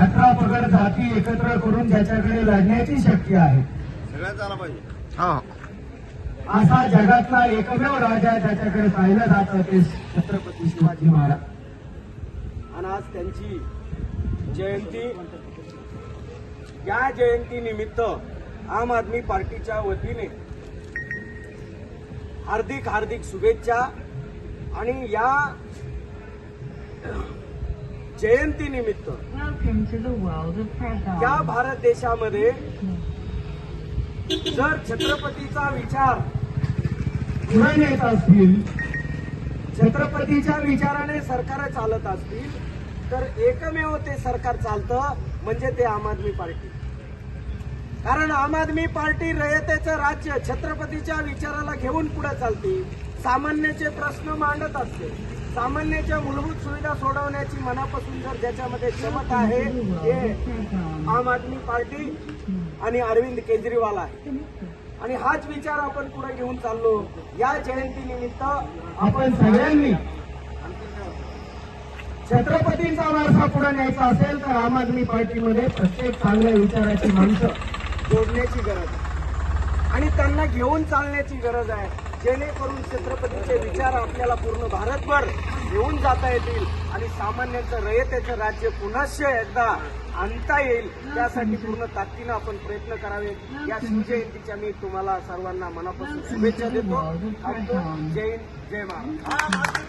अठरा पगड जाती एकत्र करून ज्याच्याकडे लढण्याची शक्ती आहे. हो. असा जगातला एकमेव राजा ज्याच्याकडे पाहिलं जातं ते छत्रपती शिवाजी महाराज. आणि आज त्यांची जयंती या जयंती निमित्त आम आदमी पार्टीच्या वतीने हार्दिक हार्दिक शुभेच्छा. आणि या जयंती निमित्त. Welcome to the world of Pragar. या भारत देशामध्ये जर छत्रपतीचा विचार पुढे नेत असतील छत्रपतीच्या विचाराने सरकार चालत असतील तर एकमेव ते सरकार चालतं म्हणजे ते आम आदमी पार्टी. कारण आम आदमी पार्टी रयतेचं राज्य छत्रपतीच्या विचाराला घेऊन पुढे चालते. सामान्याचे प्रश्न मांडत असते. सामान्याच्या मूलभूत सुविधा सोडवण्याची मनापासून जर ज्याच्यामध्ये क्षमता आहे हे आम आदमी पार्टी आणि अरविंद केजरीवाल आहे. आणि हाच विचार आपण पुढे घेऊन चाललो. या जयंतीनिमित्त आपण सगळ्यांनी छत्रपतींचा वारसा पुढे न्यायचा असेल तर आम आदमी पार्टीमध्ये प्रत्येक चांगल्या विचाराची माणसं. जोडण्याची गरज आहे. आणि त्यांना घेऊन चालण्याची गरज आहे. जेणेकरून छत्रपतीचे विचार आपल्याला पूर्ण भारतभर घेऊन जाता येतील आणि सामान्यांचं रयतेचं राज्य पुनश्च एकदा आणता येईल त्यासाठी पूर्ण ताकदीनं आपण प्रयत्न करावे या शिवजयंतीच्या मी तुम्हाला सर्वांना मनापासून शुभेच्छा देतो. जय हिंद जय महाराज